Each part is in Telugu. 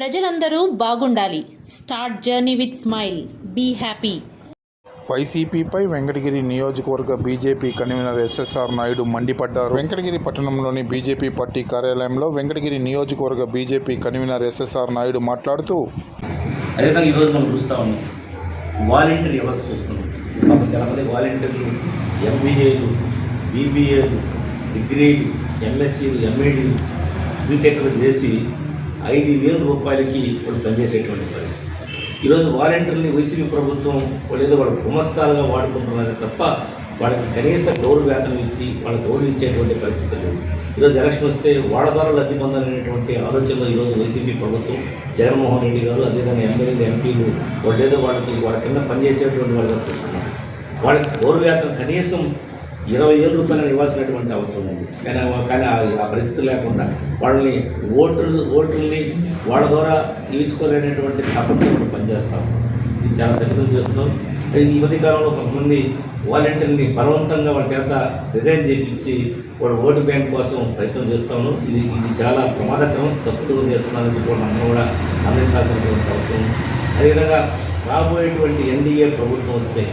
ప్రజలందరూ బాగుండాలి. Start journey with smile. Be happy. వైసీపీపై Venkatagiri నియోజకవర్గ బీజేపీ కన్వీనర్ ఎస్ఎస్ఆర్ నాయుడు మండిపడ్డారు. వెంకటగిరి పట్టణంలోని బీజేపీ పార్టీ కార్యాలయంలో వెంకటగిరి నియోజకవర్గ బీజేపీ కన్వీనర్ ఎస్ఎస్ఆర్ నాయుడు మాట్లాడుతూ అదేవిధంగా ఈరోజు మనం చూస్తూ ఉన్నాం వాలంటీర్ వ్యవస్థ చూస్తున్నాం. చాలామంది వాలంటీర్లు ఎంబీఏలు బీబీఏలు డిగ్రీలు ఎంఎస్సీలు ఎంఏడీలు బీటెక్లు చేసి ఐదు వేల రూపాయలకి వాళ్ళు పనిచేసేటువంటి పరిస్థితి. ఈరోజు వాలంటీర్ని వైసీపీ ప్రభుత్వం లేదా వాళ్ళ వాళ్ళు గుమస్తాలుగా వాడుకుంటున్నారు తప్ప వాళ్ళకి కనీస గౌరవ వేతనం ఇచ్చి వాళ్ళకి గౌరవించేటువంటి పరిస్థితి లేదు. ఈరోజు ఎలక్షన్ వస్తే వాళ్ళ ద్వారా లబ్ధి పొందాలనేటువంటి ఆలోచనలో ఈరోజు వైసీపీ ప్రభుత్వం జగన్మోహన్ రెడ్డి గారు అదేవిధంగా ఎమ్మెల్యేలు ఎంపీలు వాళ్ళు వాళ్ళకి వాళ్ళ కింద పనిచేసేటువంటి వాళ్ళు వాళ్ళకి గౌరవ వేతనం కనీసం ఇరవై వేల రూపాయలు ఇవ్వాల్సినటువంటి అవసరం ఉంది. కానీ కానీ ఆ- పరిస్థితి లేకుండా వాళ్ళని ఓటర్లు ఓటర్ని వాళ్ళ ద్వారా ఇచ్చుకోలేనటువంటి తపంతో ఇప్పుడు పనిచేస్తాం ఇది చాలా తగ్గితం చేస్తున్నాం. ఈ మధ్య కాలంలో కొంతమంది వాలంటీర్ని బలవంతంగా వాళ్ళ చేత రిజైన్ చేయించి వాళ్ళ ఓటు బ్యాంక్ కోసం ప్రయత్నం చేస్తాము ఇది ఇది చాలా ప్రమాదకరం. తప్పుడుగా చేస్తున్నారని చెప్పి వాళ్ళందరూ కూడా అందించాల్సినటువంటి అవసరం అదేవిధంగా రాబోయేటువంటి ఎన్డీఏ ప్రభుత్వం వస్తే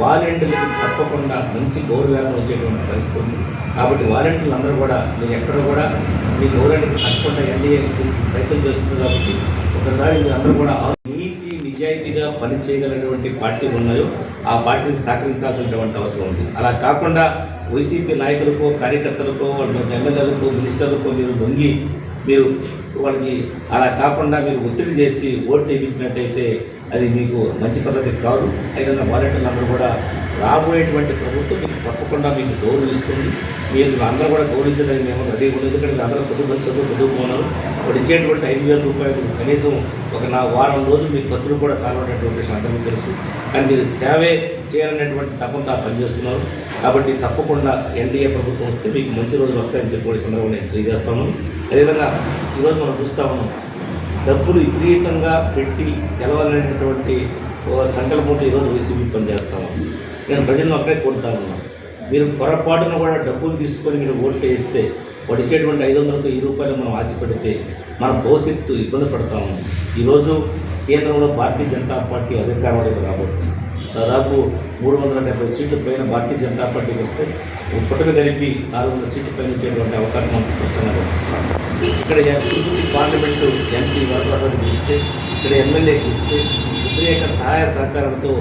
వాలంటీర్లకు తప్పకుండా మంచి గౌరవేతం వచ్చేటువంటి పరిస్థితి ఉంది. కాబట్టి వాలంటీర్లు అందరూ కూడా మీరు ఎక్కడ కూడా మీ గౌరవానికి తప్పకుండా ఎన్డీఏ ప్రయత్నం చేస్తుంది కాబట్టి ఒకసారి మీరు అందరూ కూడా నీతి నిజాయితీగా పనిచేయగలిగినటువంటి పార్టీలు ఉన్నాయో ఆ పార్టీని సహకరించాల్సినటువంటి అవసరం ఉంది. అలా కాకుండా వైసీపీ నాయకులకో కార్యకర్తలకో వాళ్ళ ఎమ్మెల్యేలకు మినిస్టర్లకో మీరు దొంగి మీరు వాళ్ళకి అలా కాకుండా మీరు ఒత్తిడి చేసి ఓట్లు వేయించినట్టయితే అది మీకు మంచి పద్ధతి కాదు. అయితే వాలంటీర్లు అందరూ కూడా రాబోయేటువంటి ప్రభుత్వం మీకు తప్పకుండా మీకు గౌరవిస్తుంది మీరు అందరూ కూడా గౌరవించడానికి మేము రెడీ ఉండదు ఎందుకంటే అందరూ చదువుకొని మంచి చదువు చదువుకున్నారు ఇప్పుడు ఇచ్చేటువంటి ఐదు వేల రూపాయలు కనీసం ఒక నా వారం రోజులు మీ ఖర్చులు కూడా చాలా ఉన్నటువంటి విషయం అందరికీ తెలుసు. కానీ మీరు సేవే చేయాలనేటువంటి తప్పంతా పనిచేస్తున్నారు. కాబట్టి తప్పకుండా ఎన్డీఏ ప్రభుత్వం వస్తే మీకు మంచి రోజులు వస్తాయని చెప్పి కూడా సందర్భంగా నేను తెలియజేస్తాను. అదేవిధంగా ఈరోజు మనం చూస్తా ఉన్నాం. డబ్బులు విపరీతంగా పెట్టి గెలవాలనేటువంటి సంకల్పంతో ఈరోజు వైసీపీ పనిచేస్తాము? నేను ప్రజలను అక్కడే కోరుతా మీరు పొరపాటున కూడా డబ్బులు తీసుకొని మీరు ఓట్లు వేస్తే వాడు ఇచ్చేటువంటి ఐదు వందలకు ఈ రూపాయలు మనం ఆశపెడితే మన భవిష్యత్తు ఇబ్బంది పడతాము. ఈరోజు కేంద్రంలో భారతీయ జనతా పార్టీ అధికారంలోకి రాబోతుంది. దాదాపు మూడు వందల డెబ్బై సీట్ల పైన భారతీయ జనతా పార్టీకి వస్తే పుట్టక కలిపి నాలుగు వందల సీట్ల పైన వచ్చేటువంటి అవకాశం మనకు స్పష్టంగా కనిపిస్తున్నాం ఇక్కడ తిరుపతి పార్లమెంటు ఎంపీ వరప్రసాద్ ఇస్తే ఇక్కడ ఎమ్మెల్యేకి ఇస్తే వ్యతిరేక సహాయ సహకారాలతో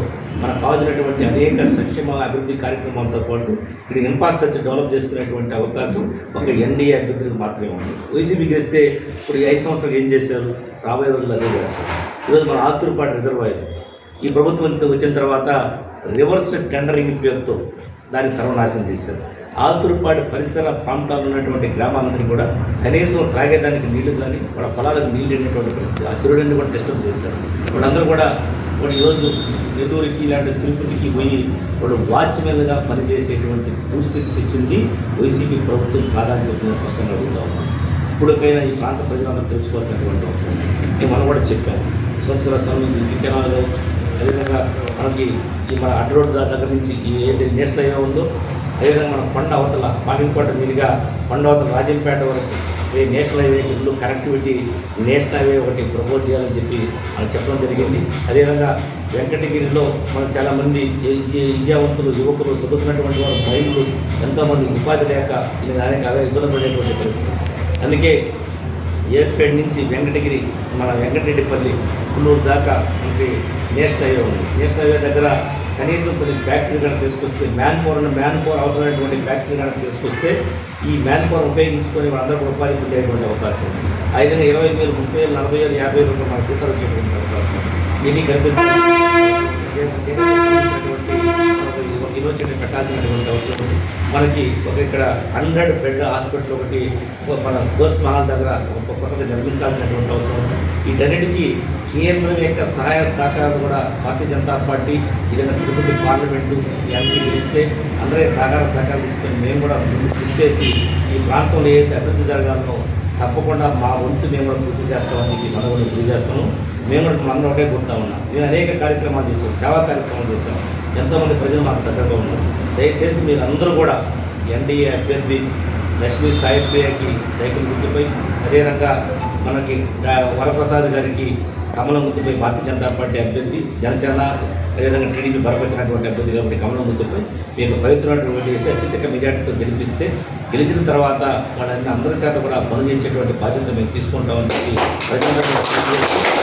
మనకు కావాల్సినటువంటి అనేక సంక్షేమ అభివృద్ధి కార్యక్రమాలతో పాటు ఇక్కడ ఇన్ఫ్రాస్ట్రక్చర్ డెవలప్ చేసుకునేటువంటి అవకాశం ఒక ఎన్డీఏ అభివృద్ధికి మాత్రమే ఉంది. వైసీపీ గెలిస్తే ఇప్పుడు ఐదు సంవత్సరాలు ఏం చేశారు? రాబోయే రోజులు అదే చేస్తారు. ఈరోజు మన ఆతురుపాటు రిజర్వాయర్ ఈ ప్రభుత్వం వచ్చిన తర్వాత రివర్స్ టెండరింగ్ పేరుతో దాన్ని సర్వనాశనం చేశారు. ఆతురుపాటి పరిసర ప్రాంతాల్లో ఉన్నటువంటి గ్రామాలందరినీ కూడా కనీసం త్రాగేదానికి నీళ్ళు కానీ వాళ్ళ పొలాలకు నీళ్ళు వెళ్ళినటువంటి పరిస్థితి ఆ చెరువులన్నీ కూడా డిస్టర్బ్ చేశారు. వాళ్ళందరూ కూడా వాళ్ళు ఈరోజు నెల్లూరుకి ఇలాంటి తిరుపతికి పోయి వాళ్ళు వాచ్మెన్గా పనిచేసేటువంటి దుస్థితి తెచ్చింది వైసీపీ ప్రభుత్వం కాదని చెప్పి స్పష్టంగా అడుగుతా ఉన్నాం ఇప్పటికైనా ఈ ప్రాంత ప్రజలందరూ తెలుసుకోవాల్సినటువంటి అవసరం నేను మనం కూడా చెప్పాను. సంవత్సరాల స్థలం నుంచి ఇంటి కెనాల్ కావచ్చు అదేవిధంగా మనకి ఈ మన అడ్డ రోడ్డు దగ్గర నుంచి ఈ ఏది నేషనల్ హైవే ఉందో అదేవిధంగా మన కొండ అవతల పాలింకోట మీదుగా కొండ అవతల రాజంపేట వరకు ఈ నేషనల్ హైవే ఇల్లు కనెక్టివిటీ నేషనల్ హైవే ఒకటి ప్రపోజ్ చేయాలని చెప్పి మనం చెప్పడం జరిగింది. అదేవిధంగా వెంకటగిరిలో మనం చాలామంది విద్యావంతులు యువకులు చదువుకున్నటువంటి వారు మహిళలు ఎంతోమంది ఉపాధి లేక ఇది అనేక అవే ఇబ్బంది పడేటువంటి పరిస్థితి. అందుకే ఏర్పేట నుంచి వెంకటగిరి మన వెంకటరెడ్డిపల్లి కుల్లూరు దాకా మనకి నేషనల్ హైవే ఉంది. నేషనల్ హైవే దగ్గర కనీసం కొన్ని ఫ్యాక్టరీ కనుక తీసుకొస్తే మ్యాన్ పవర్ మ్యాన్ పవర్ అవసరమైనటువంటి ఫ్యాక్టరీ కనుక తీసుకొస్తే ఈ మ్యాన్ పవర్ ఉపయోగించుకొని వాళ్ళందరూ కూడా ఉపాధి పొందేటువంటి అవకాశం ఉంది. ఆ విధంగా ఇరవై వేలు ముప్పై వేలు నలభై వేలు యాభై వేలు మన జీతాలు వచ్చేటువంటి అవకాశం ఇది దీన్ని యూనివర్సిటీ పెట్టాల్సినటువంటి అవసరం ఉంది. మనకి ఒక ఇక్కడ హండ్రెడ్ బెడ్ హాస్పిటల్ ఒకటి మన గోస్ట్ మహల్ దగ్గర ఒక కొత్తగా నిర్మించాల్సినటువంటి అవసరం ఉంది. వీటన్నిటికీ కేంద్రం యొక్క సహాయ సహకారం కూడా భారతీయ జనతా పార్టీ ఏదైనా తిరుపతి పార్లమెంటు ఇవన్నీ ఇస్తే అందరే సహకార సహకారం తీసుకొని మేము కూడా ముందు కృషి చేసి ఈ ప్రాంతంలో ఏదైతే అభివృద్ధి జరగాలో తప్పకుండా మా వంతు మేము కూడా కృషి చేస్తామని చెప్పి ఈ సందర్భంగా కృషి చేస్తాము మేము కూడా మనం ఒకటే గుర్తా ఉన్నాం. మేము అనేక కార్యక్రమాలు చేసాం సేవా కార్యక్రమాలు చేసాం ఎంతోమంది ప్రజలు మాకు దగ్గరగా ఉన్నారు. దయచేసి మీరు అందరూ కూడా ఎన్డీఏ అభ్యర్థి లక్ష్మీ సాయిప్రియకి సైకిల్ గుర్తుపై అదేవిధంగా మనకి వరప్రసాద్ గారికి కమలం గుర్తుపై భారతీయ జనతా పార్టీ అభ్యర్థి జనసేన అదేవిధంగా టీడీపీ బలపరిచినటువంటి అభ్యర్థి కాబట్టి కమలం గుర్తుపై మీకు పవిత్రమైనటువంటి ఓటు వేసి అత్యధిక మెజార్టీతో గెలిపిస్తే గెలిచిన తర్వాత వాళ్ళని అందరి చేత కూడా పనులు చేయించేటువంటి బాధ్యత మేము తీసుకుంటామని చెప్పి ప్రజలందరూ